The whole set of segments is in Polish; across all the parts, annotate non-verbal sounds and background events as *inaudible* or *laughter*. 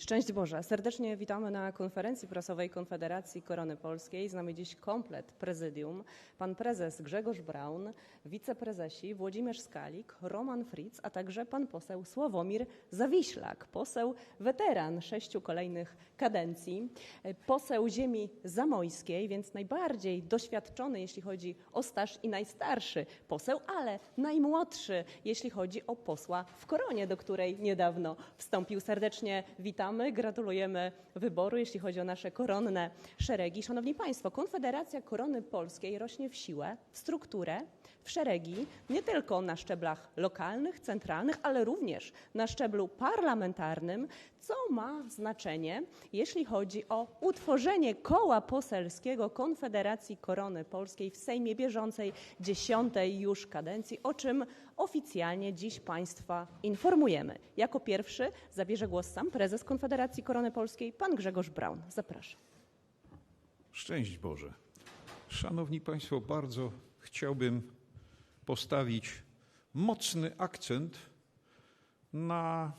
Szczęść Boże. Serdecznie witamy na konferencji prasowej Konfederacji Korony Polskiej. Z nami dziś komplet prezydium. Pan prezes Grzegorz Braun, wiceprezesi Włodzimierz Skalik, Roman Fritz, a także pan poseł Sławomir Zawiślak, poseł weteran sześciu kolejnych kadencji, poseł ziemi zamojskiej, więc najbardziej doświadczony, jeśli chodzi o staż i najstarszy poseł, ale najmłodszy, jeśli chodzi o posła w Koronie, do której niedawno wstąpił. Serdecznie gratulujemy wyboru, jeśli chodzi o nasze koronne szeregi. Szanowni Państwo, Konfederacja Korony Polskiej rośnie w siłę, w strukturę, w szeregi, nie tylko na szczeblach lokalnych, centralnych, ale również na szczeblu parlamentarnym, co ma znaczenie, jeśli chodzi o utworzenie koła poselskiego Konfederacji Korony Polskiej w Sejmie bieżącej dziesiątej już kadencji, o czym oficjalnie dziś Państwa informujemy. Jako pierwszy zabierze głos sam prezes Konfederacji Korony Polskiej, pan Grzegorz Braun. Zapraszam. Szczęść Boże. Szanowni Państwo, bardzo chciałbym postawić mocny akcent na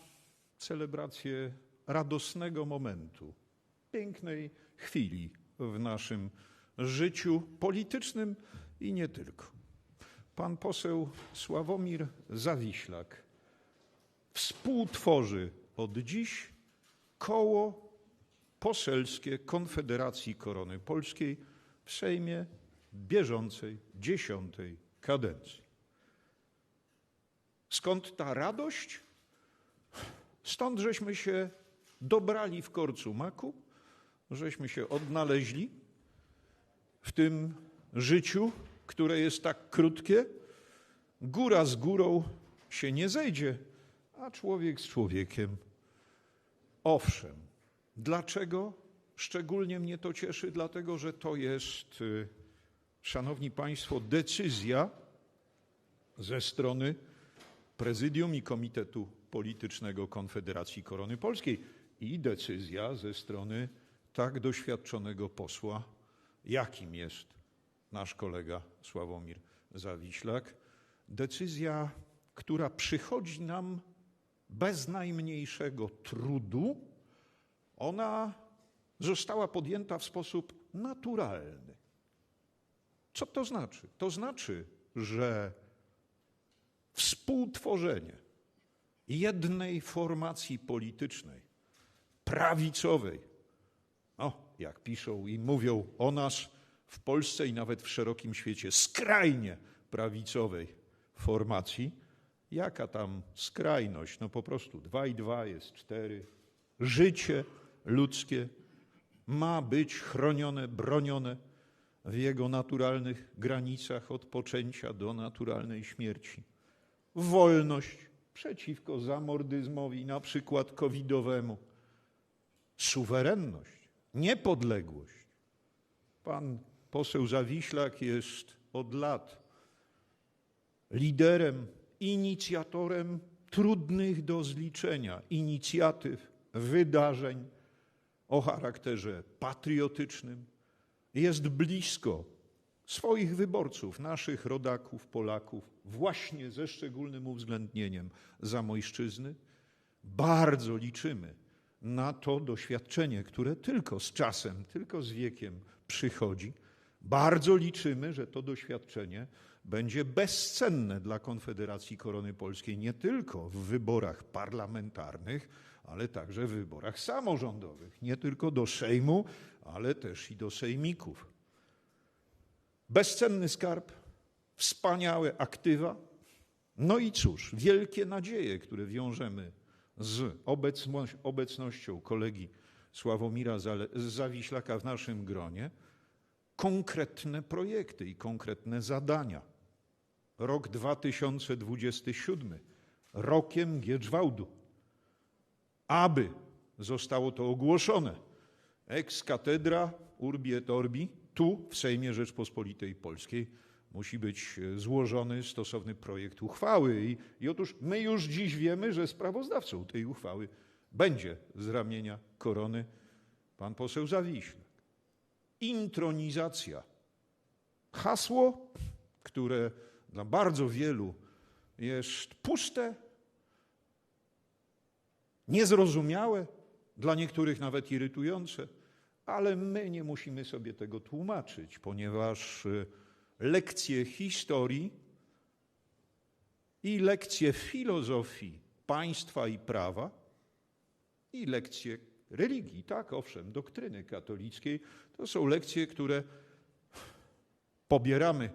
celebrację radosnego momentu, pięknej chwili w naszym życiu politycznym i nie tylko. Pan poseł Sławomir Zawiślak współtworzy od dziś koło poselskie Konfederacji Korony Polskiej w Sejmie bieżącej dziesiątej kadencji. Skąd ta radość? Stąd, żeśmy się dobrali w korcu maku, żeśmy się odnaleźli w tym życiu, które jest tak krótkie. Góra z górą się nie zejdzie, a człowiek z człowiekiem. Owszem, Dlaczego szczególnie mnie to cieszy? Dlatego, że to jest, y, szanowni państwo, decyzja ze strony prezydium i Komitetu Politycznego Konfederacji Korony Polskiej i decyzja ze strony tak doświadczonego posła, jakim jest nasz kolega Sławomir Zawiślak. Decyzja, która przychodzi nam bez najmniejszego trudu, ona została podjęta w sposób naturalny. Co to znaczy? To znaczy, że współtworzenie jednej formacji politycznej, prawicowej, o, jak piszą i mówią o nas w Polsce i nawet w szerokim świecie, skrajnie prawicowej formacji, jaka tam skrajność? No po prostu dwa i dwa jest cztery. Życie ludzkie ma być chronione, bronione w jego naturalnych granicach od poczęcia do naturalnej śmierci. Wolność przeciwko zamordyzmowi, na przykład covidowemu. Suwerenność, niepodległość. Pan poseł Zawiślak jest od lat liderem, inicjatorem trudnych do zliczenia inicjatyw, wydarzeń, o charakterze patriotycznym, jest blisko swoich wyborców, naszych rodaków, Polaków, właśnie ze szczególnym uwzględnieniem Zamojszczyzny. Bardzo liczymy na to doświadczenie, które tylko z czasem, tylko z wiekiem przychodzi. Bardzo liczymy, że to doświadczenie będzie bezcenne dla Konfederacji Korony Polskiej nie tylko w wyborach parlamentarnych, ale także w wyborach samorządowych, nie tylko do Sejmu, ale też i do sejmików. Bezcenny skarb, wspaniałe aktywa, no i cóż, wielkie nadzieje, które wiążemy z obecnością kolegi Sławomira Zawiślaka w naszym gronie, konkretne projekty i konkretne zadania. Rok 2027, rokiem Giedżwałdu aby zostało to ogłoszone ex cathedra urbi et orbi, tu w Sejmie Rzeczpospolitej Polskiej musi być złożony stosowny projekt uchwały. I, I otóż my już dziś wiemy, że sprawozdawcą tej uchwały będzie z ramienia korony pan poseł Zawiślak. Intronizacja. Hasło, które dla bardzo wielu jest puste, niezrozumiałe, dla niektórych nawet irytujące, ale my nie musimy sobie tego tłumaczyć, ponieważ y, lekcje historii i lekcje filozofii państwa i prawa i lekcje religii, tak, owszem, doktryny katolickiej, to są lekcje, które pobieramy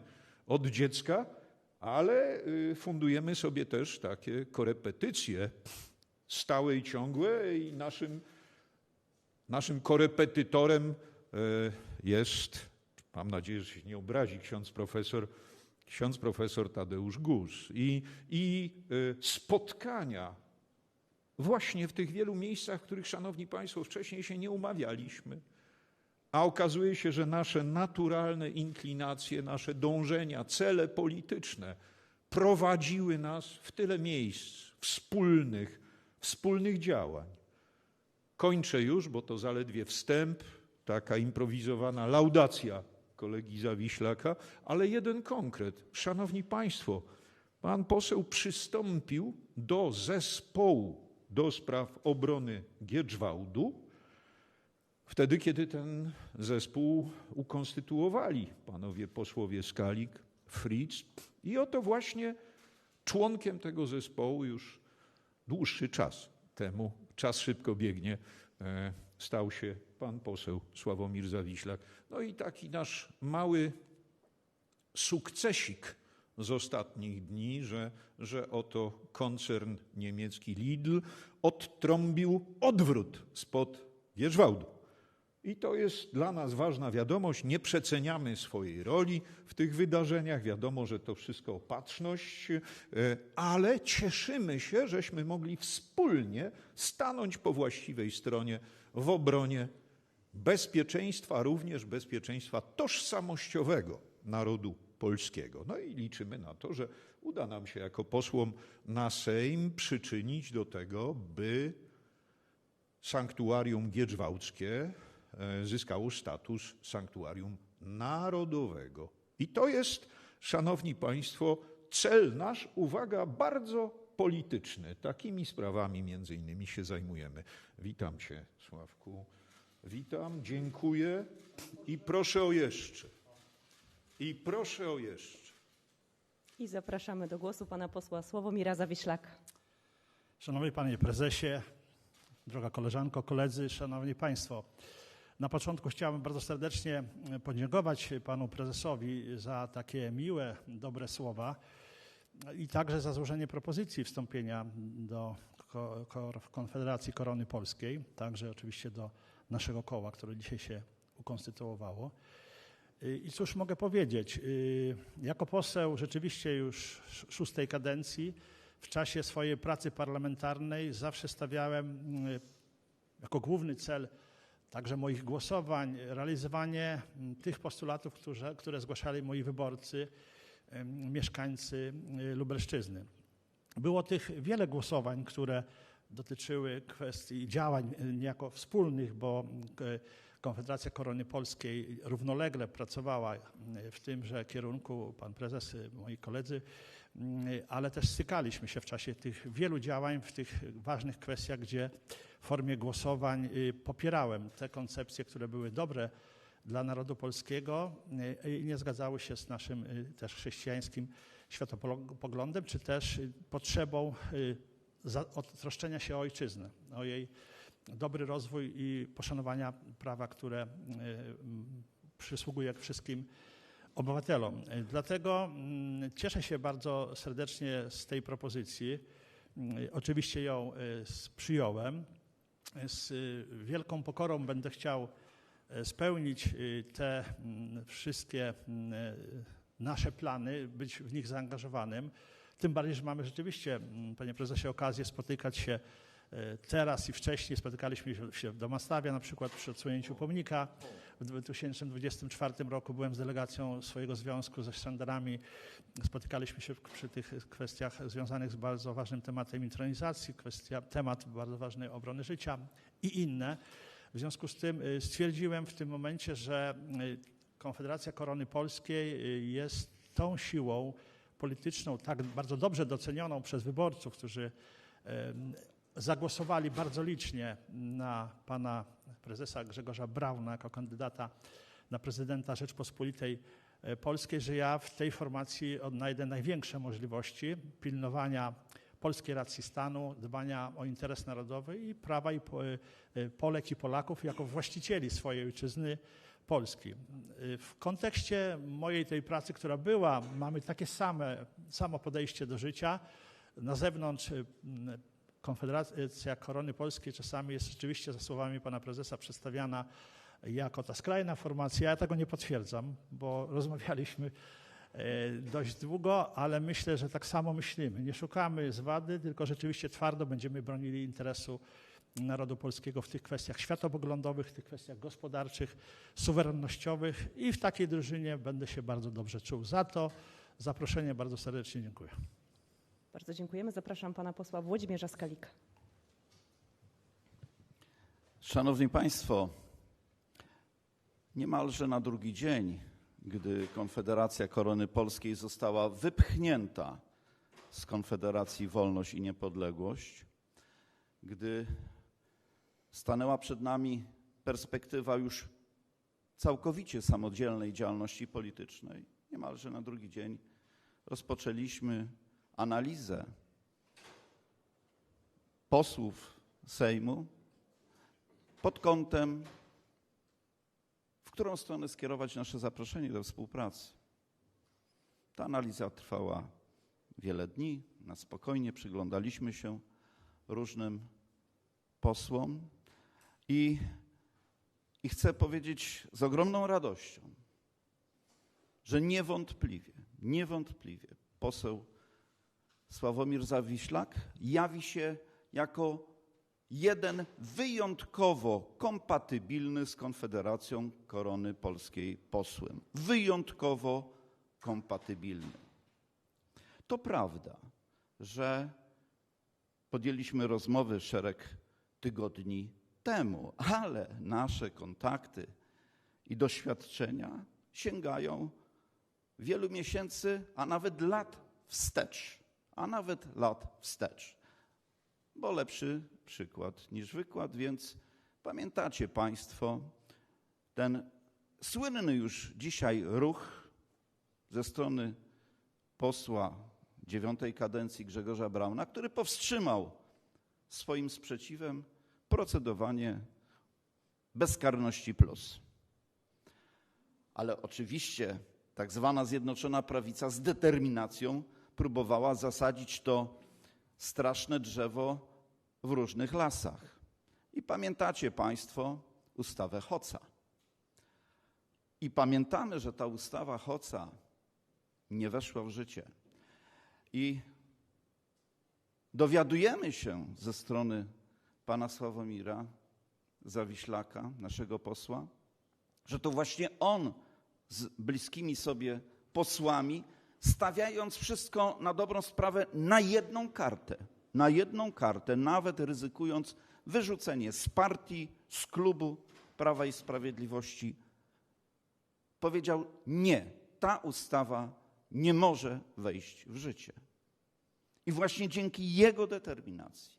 od dziecka, ale y, fundujemy sobie też takie korepetycje stałe i ciągłe i naszym, naszym korepetytorem e, jest, mam nadzieję, że się nie obrazi ksiądz profesor, ksiądz profesor Tadeusz Gus. I, i e, spotkania właśnie w tych wielu miejscach, w których, szanowni państwo, wcześniej się nie umawialiśmy. A okazuje się, że nasze naturalne inklinacje, nasze dążenia, cele polityczne prowadziły nas w tyle miejsc wspólnych, wspólnych działań. Kończę już, bo to zaledwie wstęp, taka improwizowana laudacja kolegi Zawiślaka, ale jeden konkret. Szanowni Państwo, pan poseł przystąpił do zespołu do spraw obrony Giedrzwałdu, Wtedy, kiedy ten zespół ukonstytuowali panowie posłowie Skalik, Fritz i oto właśnie członkiem tego zespołu już dłuższy czas temu, czas szybko biegnie, e, stał się pan poseł Sławomir Zawiślak. No i taki nasz mały sukcesik z ostatnich dni, że, że oto koncern niemiecki Lidl odtrąbił odwrót spod Wierzwałdu. I to jest dla nas ważna wiadomość. Nie przeceniamy swojej roli w tych wydarzeniach. Wiadomo, że to wszystko opatrzność, e, ale cieszymy się, żeśmy mogli wspólnie stanąć po właściwej stronie w obronie bezpieczeństwa, również bezpieczeństwa tożsamościowego narodu polskiego. No i liczymy na to, że uda nam się jako posłom na Sejm przyczynić do tego, by sanktuarium Giedrzwałckie E, zyskało status sanktuarium narodowego. I to jest, szanowni państwo, cel nasz, uwaga, bardzo polityczny. Takimi sprawami między innymi się zajmujemy. Witam cię, Sławku. Witam, dziękuję i proszę o jeszcze. I proszę o jeszcze. I zapraszamy do głosu pana posła Sławomira Zawiślaka. Szanowny panie prezesie, droga koleżanko, koledzy, szanowni państwo. Na początku chciałbym bardzo serdecznie podziękować panu prezesowi za takie miłe, dobre słowa i także za złożenie propozycji wstąpienia do Konfederacji Korony Polskiej, także oczywiście do naszego koła, które dzisiaj się ukonstytuowało. I cóż mogę powiedzieć? Jako poseł rzeczywiście już szóstej kadencji w czasie swojej pracy parlamentarnej zawsze stawiałem jako główny cel także moich głosowań, realizowanie mm, tych postulatów, które, które zgłaszali moi wyborcy, mieszkańcy y, Lubelszczyzny. Było tych wiele głosowań, które dotyczyły kwestii działań y, niejako wspólnych, bo y, Konfederacja Korony Polskiej równolegle pracowała w tymże kierunku, pan prezes, moi koledzy, ale też stykaliśmy się w czasie tych wielu działań w tych ważnych kwestiach, gdzie w formie głosowań y, popierałem te koncepcje, które były dobre dla narodu polskiego i nie zgadzały się z naszym też chrześcijańskim światopoglądem, czy też potrzebą odtroszczenia się o ojczyznę, o jej dobry rozwój i poszanowania prawa, które przysługuje wszystkim obywatelom. Dlatego cieszę się bardzo serdecznie z tej propozycji. Oczywiście ją przyjąłem. Z wielką pokorą będę chciał e, spełnić e, te wszystkie e, nasze plany, być w nich zaangażowanym. Tym bardziej, że mamy rzeczywiście, panie prezesie, okazję spotykać się teraz i wcześniej. Spotykaliśmy się w Domastawia na przykład przy odsłonięciu pomnika. W 2024 roku byłem z delegacją swojego związku ze sztandarami. Spotykaliśmy się przy tych kwestiach związanych z bardzo ważnym tematem intronizacji, kwestia, temat bardzo ważny obrony życia i inne. W związku z tym y, stwierdziłem w tym momencie, że y, Konfederacja Korony Polskiej jest tą siłą polityczną, tak bardzo dobrze docenioną przez wyborców, którzy zagłosowali bardzo licznie na pana prezesa Grzegorza Brauna jako kandydata na prezydenta Rzeczpospolitej e, Polskiej, że ja w tej formacji odnajdę największe możliwości pilnowania polskiej racji stanu, dbania o interes narodowy i prawa i po- e, Polek i Polaków jako właścicieli swojej ojczyzny Polski. W kontekście mojej tej pracy, która była, mamy takie same, samo podejście do życia. Na zewnątrz Konfederacja Korony Polskiej czasami jest rzeczywiście, za słowami pana prezesa, przedstawiana jako ta skrajna formacja. Ja tego nie potwierdzam, bo rozmawialiśmy e, dość długo, ale myślę, że tak samo myślimy. Nie szukamy zwady, tylko rzeczywiście twardo będziemy bronili interesu narodu polskiego w tych kwestiach światopoglądowych, w tych kwestiach gospodarczych, suwerennościowych i w takiej drużynie będę się bardzo dobrze czuł. Za to zaproszenie bardzo serdecznie dziękuję. Bardzo dziękujemy. Zapraszam pana posła Włodzimierza Skalika. Szanowni Państwo, niemalże na drugi dzień, gdy Konfederacja Korony Polskiej została wypchnięta z Konfederacji Wolność i Niepodległość, gdy stanęła przed nami perspektywa już całkowicie samodzielnej działalności politycznej, niemalże na drugi dzień rozpoczęliśmy analizę posłów Sejmu pod kątem, w którą stronę skierować nasze zaproszenie do współpracy. Ta analiza trwała wiele dni, na spokojnie przyglądaliśmy się różnym posłom i, i chcę powiedzieć z ogromną radością, że niewątpliwie, niewątpliwie poseł Sławomir Zawiślak jawi się jako jeden wyjątkowo kompatybilny z Konfederacją Korony Polskiej posłem. Wyjątkowo kompatybilny. To prawda, że podjęliśmy rozmowy szereg tygodni temu, ale nasze kontakty i doświadczenia sięgają wielu miesięcy, a nawet lat wstecz. A nawet lat wstecz bo lepszy przykład niż wykład, więc pamiętacie Państwo ten słynny już dzisiaj ruch ze strony posła dziewiątej kadencji Grzegorza Brauna, który powstrzymał swoim sprzeciwem procedowanie bezkarności plus. Ale oczywiście tak zwana Zjednoczona Prawica z determinacją próbowała zasadzić to straszne drzewo w różnych lasach. I pamiętacie Państwo ustawę Hoca. I pamiętamy, że ta ustawa Hoca nie weszła w życie. I dowiadujemy się ze strony pana Sławomira Zawiślaka, naszego posła, że to właśnie on z bliskimi sobie posłami stawiając wszystko na dobrą sprawę na jedną kartę, na jedną kartę, nawet ryzykując wyrzucenie z partii, z klubu Prawa i Sprawiedliwości, powiedział: Nie, ta ustawa nie może wejść w życie. I właśnie dzięki jego determinacji,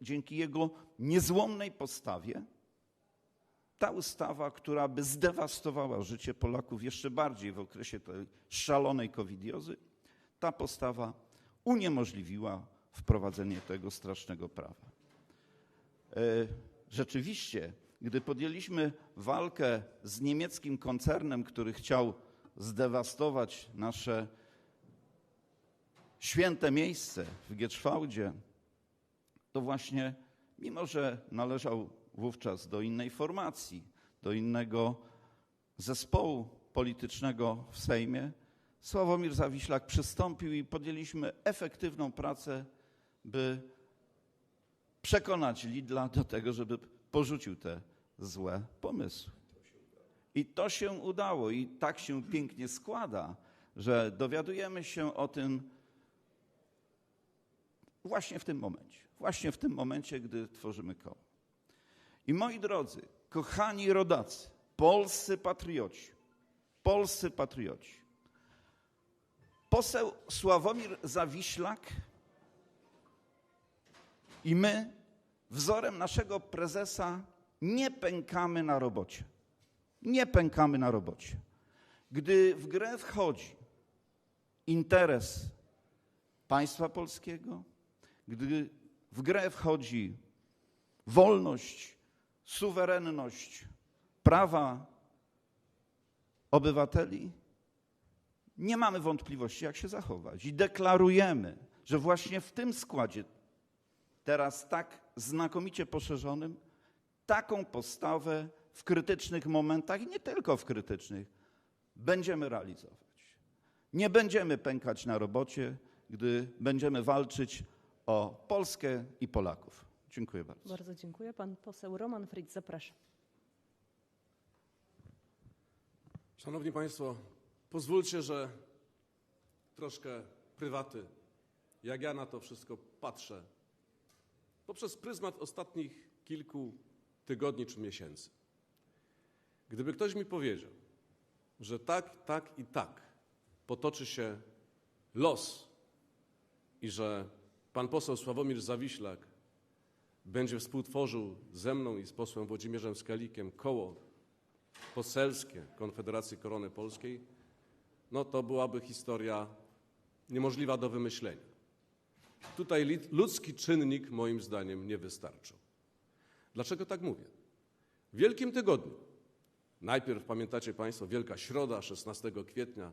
dzięki jego niezłomnej postawie, ta ustawa, która by zdewastowała życie Polaków jeszcze bardziej w okresie tej szalonej covidiozy, ta postawa uniemożliwiła wprowadzenie tego strasznego prawa. E, Rzeczywiście, gdy podjęliśmy walkę z niemieckim koncernem, który chciał zdewastować nasze święte miejsce w Gietrzwałdzie, to właśnie, mimo że należał wówczas do innej formacji, do innego zespołu politycznego w Sejmie, Sławomir Zawiślak przystąpił i podjęliśmy efektywną pracę, by przekonać Lidla do tego, żeby porzucił te złe pomysły. I to się udało i tak się pięknie składa, że dowiadujemy się o tym właśnie w tym momencie. Właśnie w tym momencie, gdy tworzymy koło. I moi drodzy, kochani rodacy, polscy patrioci, polscy patrioci, poseł Sławomir Zawiślak I my, wzorem naszego prezesa, nie pękamy na robocie. Nie pękamy na robocie. Gdy w grę wchodzi interes państwa polskiego, gdy w grę wchodzi wolność, suwerenność, prawa obywateli, nie mamy wątpliwości, jak się zachować. I deklarujemy, że właśnie w tym składzie, teraz tak znakomicie poszerzonym, taką postawę w krytycznych momentach, i nie tylko w krytycznych, będziemy realizować. Nie będziemy pękać na robocie, gdy będziemy walczyć o Polskę i Polaków. Dziękuję bardzo. Bardzo dziękuję. Pan poseł Roman Fritz, zapraszam. Szanowni Państwo, pozwólcie, że troszkę prywaty, jak ja na to wszystko patrzę, poprzez pryzmat ostatnich kilku tygodni czy miesięcy. Gdyby ktoś mi powiedział, że tak, tak i tak potoczy się los i że pan poseł Sławomir Zawiślak będzie współtworzył ze mną i z posłem Włodzimierzem Skalikiem koło poselskie Konfederacji Korony Polskiej, no to byłaby historia niemożliwa do wymyślenia. Tutaj ludzki czynnik moim zdaniem nie wystarczył. Dlaczego tak mówię? W Wielkim Tygodniu, najpierw pamiętacie Państwo, Wielka Środa, 16 kwietnia,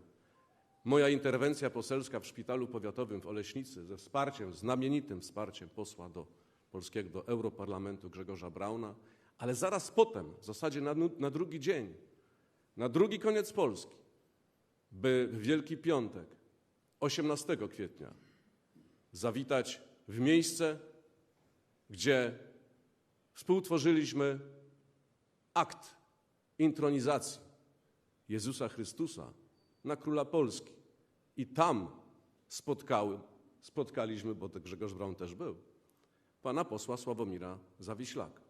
moja interwencja poselska w szpitalu powiatowym w Oleśnicy ze wsparciem, znamienitym wsparciem posła do polskiego, do Europarlamentu Grzegorza Brauna, ale zaraz potem, w zasadzie na, na drugi dzień, na drugi koniec Polski, by w Wielki Piątek, 18 kwietnia, zawitać w miejsce, gdzie współtworzyliśmy akt intronizacji Jezusa Chrystusa na Króla Polski. I tam spotkały, spotkaliśmy, bo Grzegorz Braun też był, pana posła Sławomira Zawiślaka.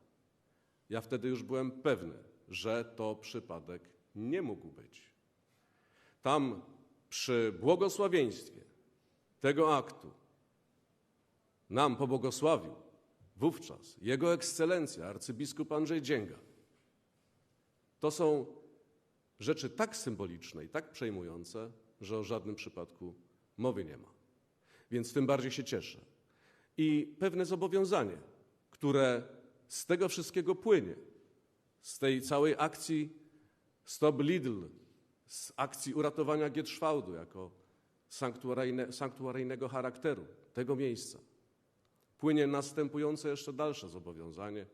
Ja wtedy już byłem pewny, że to przypadek nie mógł być. Tam przy błogosławieństwie tego aktu nam pobłogosławił wówczas Jego Ekscelencja arcybiskup Andrzej Dzięga. To są rzeczy tak symboliczne i tak przejmujące, że o żadnym przypadku mowy nie ma. Więc tym bardziej się cieszę. I pewne zobowiązanie, które z tego wszystkiego płynie, z tej całej akcji Stop Lidl, z akcji uratowania Gietrzwałdu jako sanktuaryjne, sanktuaryjnego charakteru tego miejsca, płynie następujące jeszcze dalsze zobowiązanie.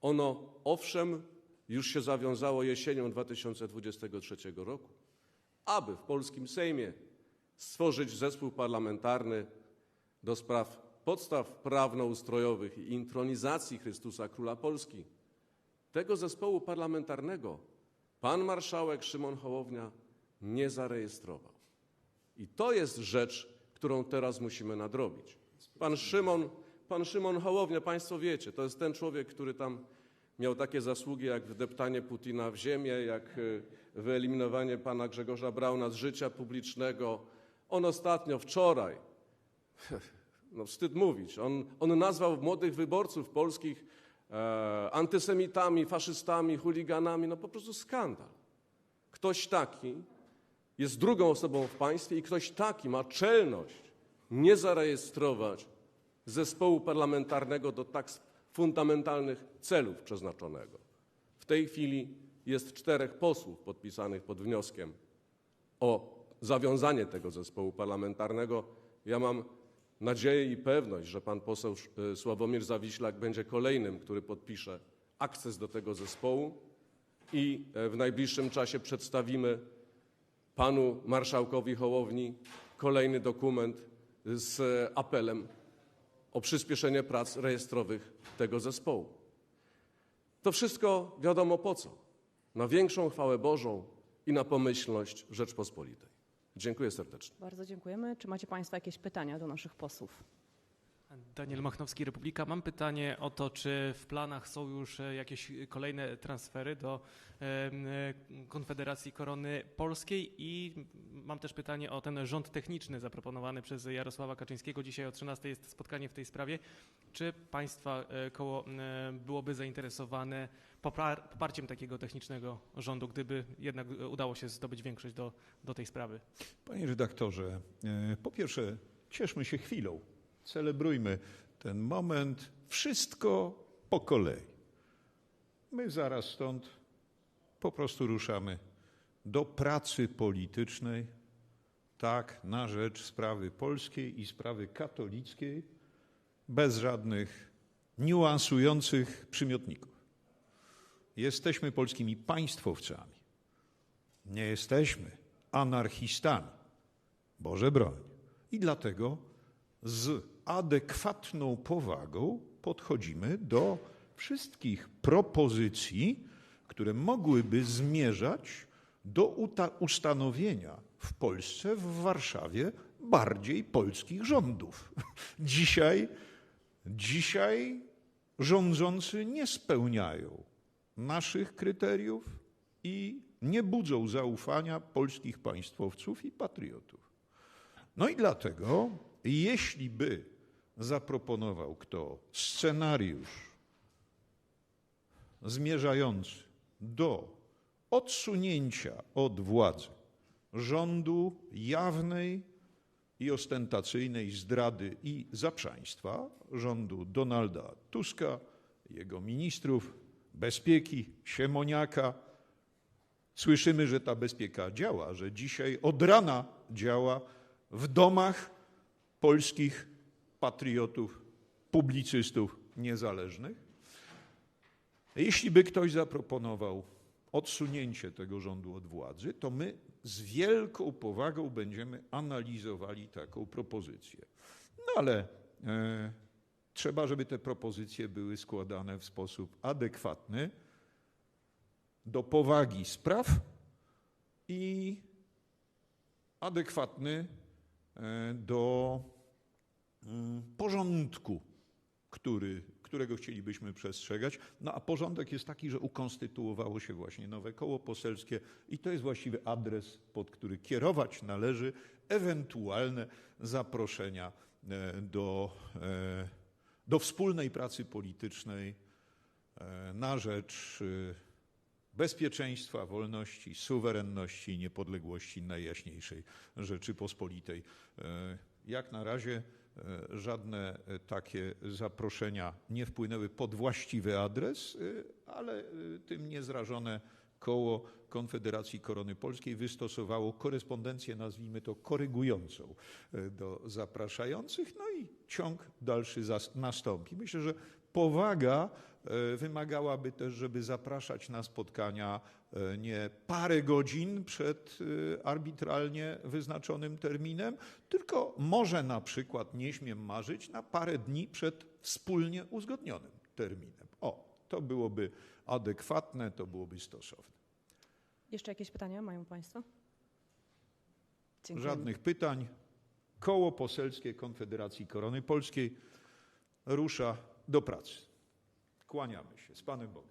Ono, owszem, już się zawiązało jesienią 2023 roku, aby w polskim Sejmie stworzyć zespół parlamentarny do spraw podstaw prawnoustrojowych i intronizacji Chrystusa Króla Polski. Tego zespołu parlamentarnego pan marszałek Szymon Hołownia nie zarejestrował. I to jest rzecz, którą teraz musimy nadrobić. Pan Szymon, pan Szymon Hołownia, Państwo wiecie, to jest ten człowiek, który tam miał takie zasługi jak wdeptanie Putina w ziemię, jak y, wyeliminowanie pana Grzegorza Brauna z życia publicznego. On ostatnio, wczoraj, *laughs* no wstyd mówić, on, on nazwał młodych wyborców polskich e, antysemitami, faszystami, chuliganami, no po prostu skandal. Ktoś taki jest drugą osobą w państwie i ktoś taki ma czelność nie zarejestrować zespołu parlamentarnego do tak fundamentalnych celów przeznaczonego. W tej chwili jest czterech posłów podpisanych pod wnioskiem o zawiązanie tego zespołu parlamentarnego. Ja mam nadzieję i pewność, że pan poseł e, Sławomir Zawiślak będzie kolejnym, który podpisze akces do tego zespołu i e, w najbliższym czasie przedstawimy panu marszałkowi Hołowni kolejny dokument z apelem o przyspieszenie prac rejestrowych tego zespołu. To wszystko wiadomo po co. Na większą chwałę Bożą i na pomyślność Rzeczpospolitej. Dziękuję serdecznie. Bardzo dziękujemy. Czy macie Państwo jakieś pytania do naszych posłów? Daniel Machnowski, Republika. Mam pytanie o to, czy w planach są już e, jakieś kolejne transfery do e, Konfederacji Korony Polskiej i mam też pytanie o ten rząd techniczny zaproponowany przez Jarosława Kaczyńskiego. Dzisiaj o 13 jest spotkanie w tej sprawie. Czy państwa e, koło byłoby zainteresowane popar- poparciem takiego technicznego rządu, gdyby jednak udało się zdobyć większość do, do tej sprawy? Panie redaktorze, po pierwsze, cieszmy się chwilą, celebrujmy ten moment, wszystko po kolei. My zaraz stąd po prostu ruszamy do pracy politycznej, tak, na rzecz sprawy polskiej i sprawy katolickiej, bez żadnych niuansujących przymiotników. Jesteśmy polskimi państwowcami. Nie jesteśmy anarchistami. Boże broń. I dlatego z adekwatną powagą podchodzimy do wszystkich propozycji, które mogłyby zmierzać do ustanowienia w Polsce, w Warszawie bardziej polskich rządów. *laughs* Dzisiaj, dzisiaj rządzący nie spełniają naszych kryteriów i nie budzą zaufania polskich państwowców i patriotów. No i dlatego, jeśli by zaproponował kto scenariusz zmierzający do odsunięcia od władzy rządu jawnej i ostentacyjnej zdrady i zaprzaństwa, rządu Donalda Tuska, jego ministrów, bezpieki, Siemoniaka, Słyszymy, że ta bezpieka działa, że dzisiaj od rana działa w domach polskich patriotów, publicystów niezależnych. Jeśli by ktoś zaproponował odsunięcie tego rządu od władzy, to my z wielką powagą będziemy analizowali taką propozycję. No ale e, trzeba, żeby te propozycje były składane w sposób adekwatny do powagi spraw i adekwatny do mm, porządku, który, którego chcielibyśmy przestrzegać. No a porządek jest taki, że ukonstytuowało się właśnie nowe koło poselskie i to jest właściwy adres, pod który kierować należy ewentualne zaproszenia e, do, e, do wspólnej pracy politycznej e, na rzecz e, bezpieczeństwa, wolności, suwerenności i niepodległości Najjaśniejszej Rzeczypospolitej. E, Jak na razie e, żadne e, takie zaproszenia nie wpłynęły pod właściwy adres, ale tym niezrażone koło Konfederacji Korony Polskiej wystosowało korespondencję, nazwijmy to korygującą do zapraszających, no i ciąg dalszy nastąpi. Myślę, że powaga wymagałaby też, żeby zapraszać na spotkania e, nie parę godzin przed e, arbitralnie wyznaczonym terminem, tylko może na przykład, nie śmiem marzyć, na parę dni przed wspólnie uzgodnionym terminem. O, to byłoby adekwatne, to byłoby stosowne. Jeszcze jakieś pytania mają Państwo? Dziękujemy. Żadnych pytań. Koło Poselskie Konfederacji Korony Polskiej rusza do pracy. Kłaniamy się. Z Panem Bogiem.